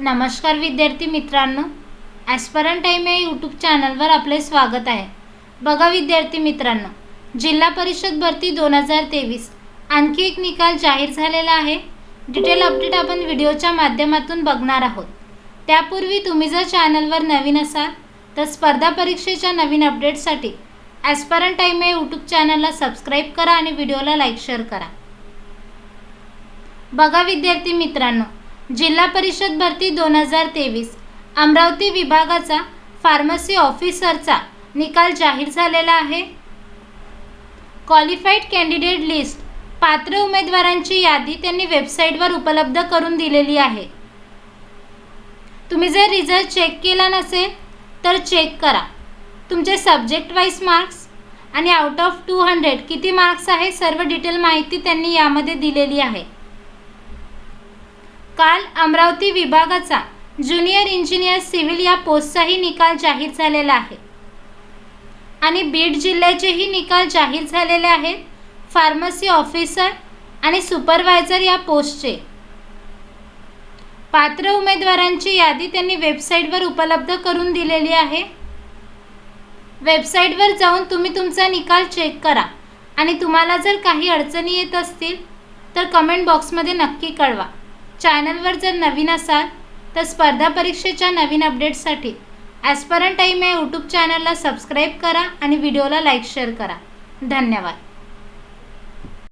नमस्कार विद्यार्थी मित्रांनो ॲस्परन टाईम या यूट्यूब चॅनलवर आपले स्वागत आहे. बघा विद्यार्थी मित्रांनो जिल्हा परिषद भरती दोन हजार तेवीस आणखी एक निकाल जाहीर झालेला आहे. डिटेल अपडेट आपण व्हिडिओच्या माध्यमातून बघणार आहोत. त्यापूर्वी तुम्ही जर चॅनलवर नवीन असाल तर स्पर्धा परीक्षेच्या नवीन अपडेटसाठी ॲस्परन टाईम या यूट्यूब चॅनलला सबस्क्राईब करा आणि व्हिडिओला लाईक शेअर करा. बघा विद्यार्थी मित्रांनो जिल्हा परिषद भरती दोन हजार तेवीस. अमरावती विभागाचा फार्मसी ऑफिसरचा निकाल जाहीर झालेला आहे. क्वालिफाईड कॅन्डिडेट लिस्ट पात्र उमेदवारांची यादी त्यांनी वेबसाईटवर उपलब्ध करून दिलेली आहे. तुम्ही जर रिझल्ट चेक केला नसेल तर चेक करा. तुमचे सब्जेक्ट वाईज मार्क्स आणि आउट ऑफ टू हंड्रेड किती मार्क्स आहे सर्व डिटेल माहिती त्यांनी यामध्ये दिलेली आहे. काल अमरावती विभागाचा ज्युनियर इंजिनियर सिव्हिल या पोस्टचाही निकाल जाहीर झालेला आहे. आणि बीड जिल्ह्याचेही निकाल जाहीर झालेले आहेत. फार्मसी ऑफिसर आणि सुपरवायझर या पोस्टचे. पात्र उमेदवारांची यादी त्यांनी वेबसाईटवर उपलब्ध करून दिलेली आहे. वेबसाईटवर जाऊन तुम्ही तुमचा निकाल चेक करा. आणि तुम्हाला जर काही अडचणी येत असतील तर कमेंट बॉक्समध्ये नक्की कळवा. चॅनलवर जर नवीन असाल तर स्पर्धा परीक्षेच्या नवीन अपडेट्ससाठी ॲस्परंट टाईम या यूट्यूब चॅनलला सबस्क्राईब करा आणि व्हिडिओला लाईक शेअर करा. धन्यवाद.